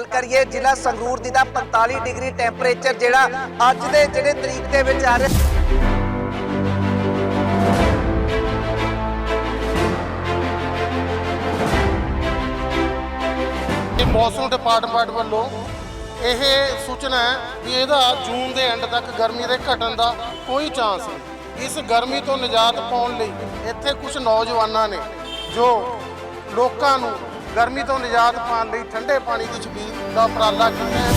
ਗੱਲ ਕਰੀਏ ਜ਼ਿਲ੍ਹਾ ਸੰਗਰੂਰ ਦੀ ਦਾ 45 ਡਿਗਰੀ ਟੈਂਪਰੇਚਰ ਜਿਹੜਾ ਅੱਜ ਦੇ ਜਿਹੜੇ ਤਰੀਕ ਦੇ ਵਿੱਚ ਆ ਰਿਹਾ ਇਹ ਮੌਸਮ ਡਿਪਾਰਟਮੈਂਟ ਵੱਲੋਂ ਇਹ ਸੂਚਨਾ ਹੈ ਵੀ ਇਹਦਾ ਜੂਨ ਦੇ ਐਂਡ ਤੱਕ ਗਰਮੀ ਦੇ ਘਟਣ ਦਾ ਕੋਈ ਚਾਂਸ ਨਹੀਂ। ਇਸ ਗਰਮੀ ਤੋਂ ਨਿਜਾਤ ਪਾਉਣ ਲਈ ਇੱਥੇ ਕੁਝ ਨੌਜਵਾਨਾਂ ਨੇ ਜੋ ਲੋਕਾਂ ਨੂੰ ਗਰਮੀ ਤੋਂ ਨਿਜਾਤ ਪਾਉਣ ਲਈ ਠੰਡੇ ਪਾਣੀ ਦੀ ਛਬੀਲ ਦਾ ਉਪਰਾਲਾ ਕੀਤਾ ਹੈ।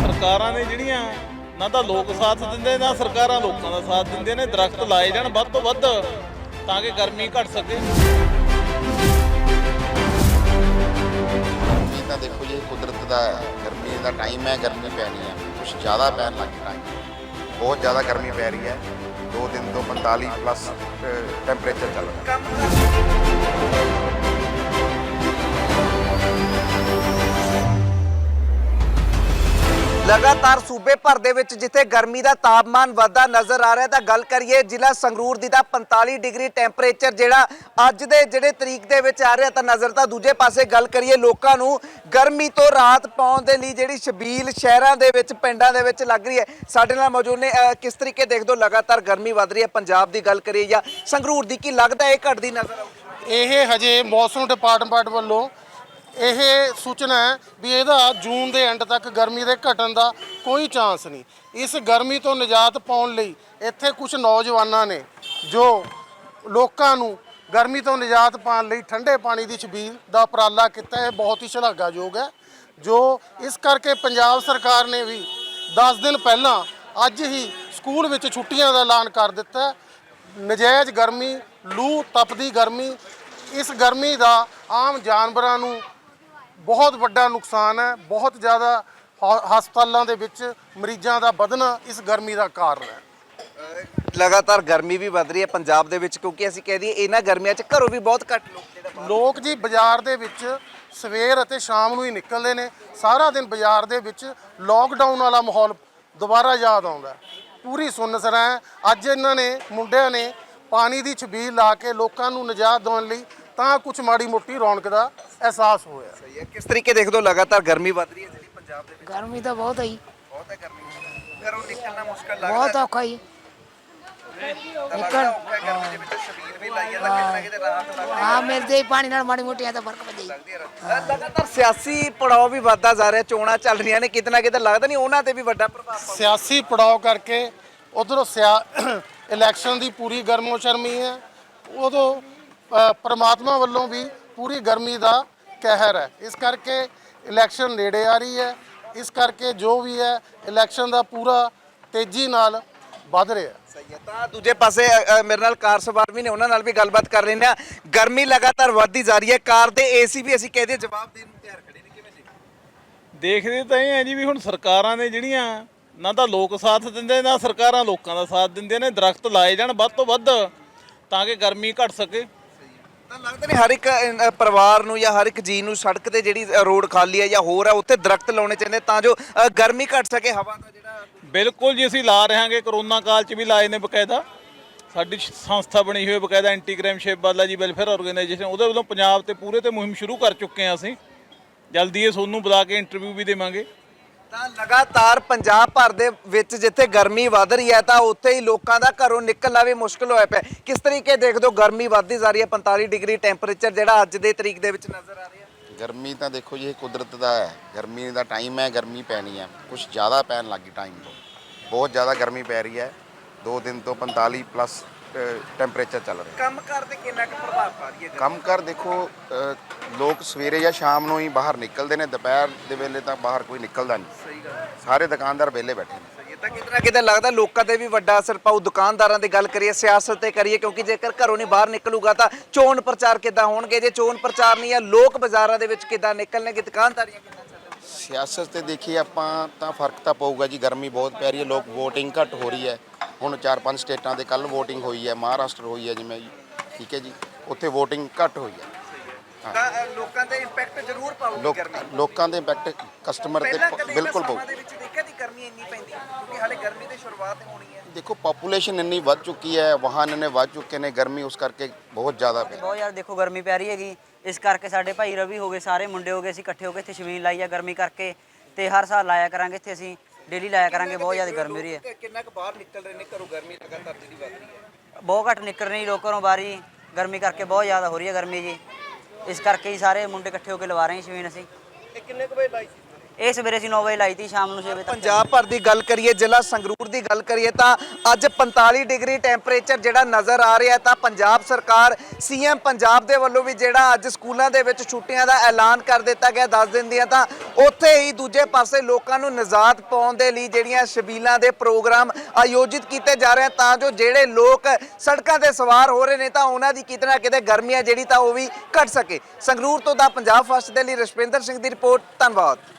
ਸਰਕਾਰਾਂ ਨੇ ਜਿਹੜੀਆਂ ਨਾ ਤਾਂ ਲੋਕ ਸਾਥ ਦਿੰਦੇ ਨਾ ਸਰਕਾਰਾਂ ਲੋਕਾਂ ਦਾ ਸਾਥ ਦਿੰਦੇ ਨੇ ਦਰਖਤ ਲਾਏ ਜਾਣ ਵੱਧ ਤੋਂ ਵੱਧ ਤਾਂ ਕਿ ਗਰਮੀ ਘਟ ਸਕੇ। ਗਰਮੀ ਤਾਂ ਦੇਖੋ ਜੀ ਇਹ ਕੁਦਰਤ ਦਾ ਗਰਮੀ ਦਾ ਟਾਈਮ ਹੈ ਗਰਮੀ ਪੈਣੀ ਹੈ। ਕੁਝ ਜ਼ਿਆਦਾ ਪੈਣ ਲੱਗ ਟਾਈਮ ਬਹੁਤ ਜ਼ਿਆਦਾ ਗਰਮੀ ਪੈ ਰਹੀ ਹੈ। ਦੋ ਦਿਨ ਤੋਂ 45 ਪਲੱਸ ਟੈਂਪਰੇਚਰ ਚੱਲ ਰਿਹਾ। ਲਗਾਤਾਰ ਸੂਬੇ ਭਰ ਦੇ ਵਿੱਚ ਜਿੱਥੇ ਗਰਮੀ ਦਾ ਤਾਪਮਾਨ ਵਧਦਾ ਨਜ਼ਰ ਆ ਰਿਹਾ ਤਾਂ ਗੱਲ ਕਰੀਏ ਜ਼ਿਲ੍ਹਾ ਸੰਗਰੂਰ ਦੀ ਤਾਂ 45 ਡਿਗਰੀ ਟੈਂਪਰੇਚਰ ਜਿਹੜਾ ਅੱਜ ਦੇ ਜਿਹੜੇ ਤਰੀਕ ਦੇ ਵਿੱਚ ਆ ਰਿਹਾ ਤਾਂ ਨਜ਼ਰ ਤਾਂ ਦੂਜੇ ਪਾਸੇ ਗੱਲ ਕਰੀਏ ਲੋਕਾਂ ਨੂੰ ਗਰਮੀ ਤੋਂ ਰਾਹਤ ਪਾਉਣ ਦੇ ਲਈ ਜਿਹੜੀ ਸ਼ਬੀਲ ਸ਼ਹਿਰਾਂ ਦੇ ਵਿੱਚ ਪਿੰਡਾਂ ਦੇ ਵਿੱਚ ਲੱਗ ਰਹੀ ਹੈ। ਸਾਡੇ ਨਾਲ ਮੌਜੂਦ ਨੇ ਅਹ, ਕਿਸ ਤਰੀਕੇ ਦੇਖਦੇ ਹੋ ਲਗਾਤਾਰ ਗਰਮੀ ਵਧ ਰਹੀ ਹੈ? ਪੰਜਾਬ ਦੀ ਗੱਲ ਕਰੀਏ ਜਾਂ ਸੰਗਰੂਰ ਦੀ ਕੀ ਲੱਗਦਾ ਇਹ ਘਟਦੀ ਨਜ਼ਰ ਆਊਗੀ ਇਹ ਹਜੇ ਮੌਸਮ ਡਿਪਾਰਟਮੈਂਟ ਵੱਲੋਂ ਇਹ ਸੂਚਨਾ ਹੈ ਵੀ ਇਹਦਾ ਜੂਨ ਦੇ ਐਂਡ ਤੱਕ ਗਰਮੀ ਦੇ ਘਟਣ ਦਾ ਕੋਈ ਚਾਂਸ ਨਹੀਂ। ਇਸ ਗਰਮੀ ਤੋਂ ਨਿਜਾਤ ਪਾਉਣ ਲਈ ਇੱਥੇ ਕੁਝ ਨੌਜਵਾਨਾਂ ਨੇ ਜੋ ਲੋਕਾਂ ਨੂੰ ਗਰਮੀ ਤੋਂ ਨਿਜਾਤ ਪਾਉਣ ਲਈ ਠੰਡੇ ਪਾਣੀ ਦੀ ਛਬੀਲ ਦਾ ਉਪਰਾਲਾ ਕੀਤਾ ਹੈ ਬਹੁਤ ਹੀ ਸ਼ਲਾਘਾਯੋਗ ਹੈ, ਜੋ ਇਸ ਕਰਕੇ ਪੰਜਾਬ ਸਰਕਾਰ ਨੇ ਵੀ 10 ਦਿਨ ਪਹਿਲਾਂ ਅੱਜ ਹੀ ਸਕੂਲ ਵਿੱਚ ਛੁੱਟੀਆਂ ਦਾ ਐਲਾਨ ਕਰ ਦਿੱਤਾ ਨਜਾਇਜ਼ ਗਰਮੀ ਲੂ ਤਪਦੀ ਗਰਮੀ, ਇਸ ਗਰਮੀ ਦਾ ਆਮ ਜਾਨਵਰਾਂ ਨੂੰ ਬਹੁਤ ਵੱਡਾ ਨੁਕਸਾਨ ਹੈ ਬਹੁਤ ਜ਼ਿਆਦਾ ਹਸਪਤਾਲਾਂ ਦੇ ਵਿੱਚ ਮਰੀਜ਼ਾਂ ਦਾ ਵਧਣਾ ਇਸ ਗਰਮੀ ਦਾ ਕਾਰਨ ਹੈ ਲਗਾਤਾਰ ਗਰਮੀ ਵੀ ਵਧ ਰਹੀ ਹੈ ਪੰਜਾਬ ਦੇ ਵਿੱਚ ਕਿਉਂਕਿ ਅਸੀਂ ਕਹਿ ਦਈਏ ਇਹਨਾਂ ਗਰਮੀਆਂ 'ਚ ਘਰੋਂ ਵੀ ਬਹੁਤ ਘੱਟ ਲੋਕ ਜਿਹੜਾ ਬਾਹਰ- ਲੋਕ ਜੀ ਬਾਜ਼ਾਰ ਦੇ ਵਿੱਚ ਸਵੇਰ ਅਤੇ ਸ਼ਾਮ ਨੂੰ ਹੀ ਨਿਕਲਦੇ ਨੇ ਸਾਰਾ ਦਿਨ ਬਾਜ਼ਾਰ ਦੇ ਵਿੱਚ ਲੋਕਡਾਊਨ ਵਾਲਾ ਮਾਹੌਲ ਦੁਬਾਰਾ ਯਾਦ ਆਉਂਦਾ। ਪੂਰੀ ਸੁੰਨਸਰਾ ਹੈ ਅੱਜ ਇਹਨਾਂ ਨੇ ਮੁੰਡਿਆਂ ਨੇ ਪਾਣੀ ਦੀ ਛਬੀਲ ਲਾ ਕੇ ਲੋਕਾਂ ਨੂੰ ਨਿਜਾਤ ਦਿਵਾਉਣ ਲਈ ਤਾਂ ਕੁਝ ਮਾੜੀ ਮੋਟੀ ਰੌਣਕ ਦਾ ਅਹਿਸਾਸ ਹੋਇਆ। ਸਹੀ ਹੈ। ਕਿਸ ਤਰੀਕੇ ਦੇਖਦੇ ਹੋ ਲਗਾਤਾਰ ਗਰਮੀ ਵਧ ਰਹੀ ਹੈ ਜਿਹੜੀ ਪੰਜਾਬ ਦੇ ਵਿੱਚ। ਗਰਮੀ ਤਾਂ ਬਹੁਤ ਹੈ ਜੀ। ਬਹੁਤ ਹੈ ਗਰਮੀ। ਘਰੋਂ ਨਿਕਲਣਾ ਮੁਸ਼ਕਲ ਬਹੁਤ ਔਖਾ ਜੀ। ਨਿਕਲ। ਗਰਮੀ ਦੇ ਵਿੱਚ ਸ਼ਬੀਰ ਵੀ ਲਾਈ ਜਾਂਦਾ ਕਿਤੇ ਨਾ ਕਿਤੇ ਰਾਹਤ ਲੱਗਦੀ ਆ ਮਿਲਦੇ ਹੀ ਪਾਣੀ ਨਾਲ ਮਾੜੀ ਮੋਟੀ ਆ ਤਾਂ ਫ਼ਰਕ ਪੈਂਦਾ ਜੀ। ਹੈ ਲਗਾਤਾਰ ਸਿਆਸੀ ਪੜਾਅ ਵੀ ਵੱਧਦਾ ਜਾ ਰਿਹਾ ਚੋਣਾਂ ਚੱਲ ਰਹੀਆਂ ਨੇ ਕਿਤੇ ਨਾ ਕਿਤੇ ਲੱਗਦਾ ਨਹੀਂ ਉਹਨਾਂ ਤੇ ਵੀ ਵੱਡਾ ਪ੍ਰਭਾਵ ਪਊ ਸਿਆਸੀ ਪੜਾਅ ਕਰਕੇ ਉਧਰੋਂ ਸਿਆ ਇਲੈਕਸ਼ਨ ਦੀ ਪੂਰੀ ਗਰਮੋ ਸ਼ਰਮੀ ਹੈ। ਉਦੋਂ ਪ੍ਰਮਾਤਮਾ ਵੱਲੋਂ ਵੀ ਪੂਰੀ ਗਰਮੀ ਦਾ ਕਹਿਰ ਹੈ। ਇਸ ਕਰਕੇ ਇਲੈਕਸ਼ਨ ਨੇੜੇ ਆ ਰਹੀ ਹੈ। ਇਸ ਕਰਕੇ ਜੋ ਵੀ ਹੈ ਇਲੈਕਸ਼ਨ ਦਾ ਪੂਰਾ ਤੇਜ਼ੀ ਨਾਲ ਵੱਧ ਰਿਹਾ ਹੈ। ਸਹੀ ਹੈ। ਤਾਂ ਦੂਜੇ ਪਾਸੇ ਅ, ਮੇਰੇ ਨਾਲ ਕਾਰ ਸਵਾਰ ਵੀ ਨੇ ਉਹਨਾਂ ਨਾਲ ਵੀ ਗੱਲਬਾਤ ਕਰ ਲੈਂਦੇ ਆ ਗਰਮੀ ਲਗਾਤਾਰ ਵੱਧਦੀ ਜਾ ਰਹੀ ਹੈ। ਕਾਰ ਦੇ ਏਸੀ ਵੀ ਅਸੀਂ ਕਹਦੇ ਜਵਾਬ ਦੇਣ ਨੂੰ ਤਿਆਰ ਖੜੇ ਨੇ। ਕਿਵੇਂ ਦੇਖਦੇ ਦੇਖਦੇ ਤਾਂ ਇਹ ਹੈ ਜੀ ਵੀ ਹੁਣ ਸਰਕਾਰਾਂ ਨੇ ਜਿਹੜੀਆਂ ਨਾ ਤਾਂ ਲੋਕ ਸਾਥ ਦਿੰਦੇ ਨਾ ਸਰਕਾਰਾਂ ਲੋਕਾਂ ਦਾ ਸਾਥ ਦਿੰਦੇ ਨੇ। ਦਰਖਤ ਲਾਏ ਜਾਣ ਵੱਧ ਤੋਂ ਵੱਧ ਤਾਂ ਕਿ ਗਰਮੀ ਘਟ ਸਕੇ। ਤਾਂ ਲੱਗਦਾ ਨਹੀਂ ਹਰ ਇੱਕ ਅ, ਪਰਿਵਾਰ ਨੂੰ ਜਾਂ ਹਰ ਇੱਕ ਜੀ ਨੂੰ ਸੜਕ ਤੇ ਜਿਹੜੀ ਅ, ਰੋਡ ਖਾਲੀ ਹੈ ਜਾਂ ਹੋਰ ਹੈ ਉੱਥੇ ਦਰਖਤ ਲਾਉਣੇ ਚਾਹੀਦੇ ਤਾਂ ਜੋ ਅ, ਗਰਮੀ ਘਟ ਸਕੇ ਹਵਾ ਦਾ ਜਿਹੜਾ ਬਿਲਕੁਲ ਜੀ ਅਸੀਂ ਲਾ ਰਹੇ ਹਾਂਗੇ। ਕਰੋਨਾ ਕਾਲ 'ਚ ਵੀ ਲਾਏ ਨੇ ਬਕਾਇਦਾ। ਸਾਡੀ ਸ਼- ਸੰਸਥਾ ਬਣੀ ਹੋਈ ਹੈ ਬਕਾਇਦਾ anti crime shape Bala ji welfare organisation. ਉਹਦੇ ਵੱਲੋਂ ਪੰਜਾਬ ਤੇ ਪੂਰੇ ਤੇ ਮੁਹਿੰਮ ਸ਼ੁਰੂ ਕਰ ਚੁੱਕੇ ਹਾਂ ਅਸੀਂ। ਜਲਦੀ ਇਹ ਸੋਨੂੰ ਬੁਲਾ ਕੇ ਇੰਟਰਵਿਊ ਵੀ ਦੇਵਾਂਗੇ। ਤਾਂ ਲਗਾਤਾਰ ਪੰਜਾਬ ਭਰ ਦੇ ਵਿੱਚ ਜਿੱਥੇ ਗਰਮੀ ਵੱਧ ਰਹੀ ਹੈ, ਤਾਂ ਉੱਥੇ ਹੀ ਲੋਕਾਂ ਦਾ ਘਰੋਂ ਨਿਕਲਣਾ ਵੀ ਮੁਸ਼ਕਲ ਹੋਇਆ ਪਿਆ। ਕਿਸ ਤਰੀਕੇ ਦੇਖਦੇ ਹੋ ਗਰਮੀ ਵੱਧਦੀ ਜਾ ਰਹੀ ਹੈ 45 ਡਿਗਰੀ ਟੈਂਪਰੇਚਰ ਜਿਹੜਾ ਅੱਜ ਦੇ ਤਰੀਕ ਦੇ ਵਿੱਚ ਨਜ਼ਰ ਆ ਰਿਹਾ। ਗਰਮੀ ਤਾਂ ਦੇਖੋ ਜੀ, ਇਹ ਕੁਦਰਤ ਦਾ ਹੈ। ਗਰਮੀ ਦਾ ਟਾਈਮ ਹੈ, ਗਰਮੀ ਪੈਣੀ ਹੈ। ਕੁਝ ਜ਼ਿਆਦਾ ਪੈਣ ਲੱਗੀ ਟਾਈਮ ਤੋਂ। ਬਹੁਤ ਜ਼ਿਆਦਾ ਗਰਮੀ ਪੈ ਰਹੀ ਹੈ। ਦੋ ਦਿਨ ਤੋਂ 45 ਪਲੱਸ ਟੈਂਪਰੇਚਰ ਚੱਲ ਰਿਹਾ। ਕੰਮ ਕਰਦੇ ਕਿੰਨਾ ਕੁ ਪ੍ਰਭਾਵ ਪਾ ਰਹੀ ਹੈ ਕੰਮ ਕਰ ਦੇਖੋ ਅ, ਲੋਕ ਸਵੇਰੇ ਜਾਂ ਸ਼ਾਮ ਨੂੰ ਹੀ ਬਾਹਰ ਨਿਕਲਦੇ ਨੇ ਦੁਪਹਿਰ ਦੇ ਵੇਲੇ ਤਾਂ ਬਾਹਰ ਕੋਈ ਨਿਕਲਦਾ ਨਹੀਂ। ਸਹੀ ਗੱਲ ਸਾਰੇ ਦੁਕਾਨਦਾਰ ਵਿਹਲੇ ਬੈਠੇ ਨੇ। ਸਹੀ ਹੈ। ਤਾਂ ਕਿਤੇ ਨਾ ਕਿਤੇ ਲੱਗਦਾ ਲੋਕਾਂ ਤੇ ਵੀ ਵੱਡਾ ਅਸਰ ਪਾਉ ਦੁਕਾਨਦਾਰਾਂ ਦੀ ਗੱਲ ਕਰੀਏ ਸਿਆਸਤ ਤੇ ਕਰੀਏ ਕਿਉਂਕਿ ਜੇਕਰ ਘਰੋਂ ਨਹੀਂ ਬਾਹਰ ਨਿਕਲੂਗਾ ਤਾਂ ਚੋਣ ਪ੍ਰਚਾਰ ਕਿੱਦਾਂ ਹੋਣਗੇ? ਜੇ ਚੋਣ ਪ੍ਰਚਾਰ ਨਹੀਂ ਹੈ ਲੋਕ ਬਾਜ਼ਾਰਾਂ ਦੇ ਵਿੱਚ ਕਿੱਦਾਂ ਨਿਕਲਣਗੇ? ਦੁਕਾਨਦਾਰੀਆਂ ਕਿੱਦਾਂ ਚੱਲਣਗੀਆਂ ਸਿਆਸਤ ਤੇ ਦੇਖੀਏ ਆਪਾਂ ਤਾਂ ਫ਼ਰਕ ਤਾਂ ਪਊਗਾ ਜੀ ਗਰਮੀ ਬਹੁਤ ਪੈ ਰਹੀ ਹੈ ਲੋਕ VOTING ਘੱਟ ਹੋ ਰਹੀ ਹੈ। ਹੁਣ 4-5 ਸਟੇਟਾਂ ਦੇ ਕੱਲ VOTING ਹੋਈ ਹੈ ਮਹਾਰਾਸ਼ਟਰ ਹੋਈ ਹੈ ਜਿਵੇਂ ਜੀ ਠੀਕ ਹੈ ਜੀ ਉੱਥੇ VOTING ਘੱਟ ਹੋਈ ਹੈ। ਤਾਂ ਅ, ਲੋਕਾਂ ਤੇ ਇੰਪੈਕਟ ਜ਼ਰੂਰ ਪਾਊਗੀ ਲੋਕ ਗਰਮੀ ਲੋਕਾਂ ਦੇ ਇੰਪੈਕਟ ਕਸਟਮਰ ਤੇ ਪਹਿਲਾਂ ਪ- ਕਦੇ ਬਿਲਕੁਲ ਪਊ। ਸਮਾਂ ਦੇ ਵਿੱਚ ਦੇਖਿਆ ਵਾਕਿਆ ਦੀ ਗਰਮੀ ਇੰਨੀ ਪੈਂਦੀ ਹੈ ਕਿਉਂਕਿ ਹਾਲੇ ਗਰਮੀ ਦੀ ਸ਼ੁਰੂਆਤ ਹੀ ਹੋਣੀ ਹੈ। ਦੇਖੋ ਪਾਪੂਲੇਸ਼ਨ ਇੰਨੀ ਵੱਧ ਚੁੱਕੀ ਹੈ ਵਾਹਨ ਇੰਨੇ ਵੱਧ ਚੁੱਕੇ ਨੇ ਗਰਮੀ ਉਸ ਕਰਕੇ ਬਹੁਤ ਜ਼ਿਆਦਾ ਪੈ ਬਹੁਤ ਯਾਰ ਦੇਖੋ ਗਰਮੀ ਪੈ ਰਹੀ ਹੈਗੀ। ਇਸ ਕਰਕੇ ਸਾਡੇ ਭਾਈ ਰਵੀ ਹੋ ਗਏ ਸਾਰੇ ਮੁੰਡੇ ਹੋ ਗਏ ਅਸੀਂ ਇਕੱਠੇ ਹੋ ਕੇ ਇੱਥੇ ਸ਼ਮੀਨ ਲਾਈ ਆ ਗਰਮੀ ਕਰਕੇ ਤੇ ਹਰ ਸਾਲ ਲਾਇਆ ਕਰਾਂਗੇ ਇੱਥੇ ਅਸੀਂ ਡੇਲੀ ਲਾਇਆ ਕਰਾਂਗੇ ਬਹੁਤ ਜ਼ਿਆਦਾ ਗਰਮੀ ਹੋ ਰਹੀ ਹੈ। ਕਿੰਨਾ ਕੁ ਬਾਹਰ ਨਿਕਲ ਰਹੇ ਨੇ ਘਰੋਂ ਗਰਮੀ ਲਗਾਤਾਰ ਜਿਹੜੀ ਵੱਧ ਰਹੀ ਹੈ? ਬਹੁਤ ਘੱਟ ਨਿਕਲ ਰਹੀ ਲੋਕ ਘਰੋਂ ਬਾਹਰੀ ਗਰਮੀ ਕਰਕੇ ਬਹੁਤ ਜ਼ਿਆਦਾ ਹੋ ਰਹੀ ਹੈ ਗਰਮੀ ਜੀ। ਇਸ ਕਰਕੇ ਹੀ ਸਾਰੇ ਮੁੰਡੇ ਇਕੱਠੇ ਹੋ ਕੇ ਲਵਾ ਰਹੇ ਹਾਂ ਸ਼ਮੀਨ ਅਸੀਂ। ਇਹ ਕਿੰਨੇ ਕੁ ਵਜੇ ਲਾਈ ਸੀ? ਇਹ ਸਵੇਰੇ ਅਸੀਂ 9 ਵਜੇ ਲਾਈ ਤੀ, ਸ਼ਾਮ ਨੂੰ 6 ਵਜੇ ਤੱਕ। ਪੰਜਾਬ ਭਰ ਦੀ ਗੱਲ ਕਰੀਏ, ਜ਼ਿਲ੍ਹਾ ਸੰਗਰੂਰ ਦੀ ਗੱਲ ਕਰੀਏ, ਤਾਂ ਅੱਜ 45 ਡਿਗਰੀ ਟੈਂਪਰੇਚਰ ਜਿਹੜਾ ਨਜ਼ਰ ਆ ਰਿਹਾ ਤਾਂ ਪੰਜਾਬ ਸਰਕਾਰ, ਸੀਐਮ ਪੰਜਾਬ ਦੇ ਵੱਲੋਂ ਵੀ ਜਿਹੜਾ ਅੱਜ ਸਕੂਲਾਂ ਦੇ ਵਿੱਚ ਛੁੱਟੀਆਂ ਦਾ ਐਲਾਨ ਕਰ ਦਿੱਤਾ ਗਿਆ 10 ਦਿਨ ਦੀਆਂ ਤਾਂ ਉੱਥੇ ਹੀ ਦੂਜੇ ਪਾਸੇ ਲੋਕਾਂ ਨੂੰ ਨਿਜ਼ਾਤ ਪਾਉਣ ਦੇ ਲਈ ਜਿਹੜੀਆਂ ਸ਼ਬੀਲਾਂ ਦੇ ਪ੍ਰੋਗਰਾਮ ਆਯੋਜਿਤ ਕੀਤੇ ਜਾ ਰਹੇ ਤਾਂ ਜੋ ਜਿਹੜੇ ਲੋਕ ਸੜਕਾਂ ਤੇ ਸਵਾਰ ਹੋ ਰਹੇ ਨੇ, ਤਾਂ ਉਹਨਾਂ ਦੀ ਕਿਤੇ ਨਾ ਕਿਤੇ ਗਰਮੀਆਂ ਜਿਹੜੀ, ਤਾਂ ਉਹ ਵੀ ਘਟ ਸਕੇ। ਸੰਗਰੂਰ ਤੋਂ ਦਾ ਪੰਜਾਬ ਫਸਟ ਦੇ ਲਈ ਰਸ਼ਪਿੰਦਰ ਸਿੰਘ ਦੀ ਰਿਪੋਰਟ, ਧੰਨਵਾਦ।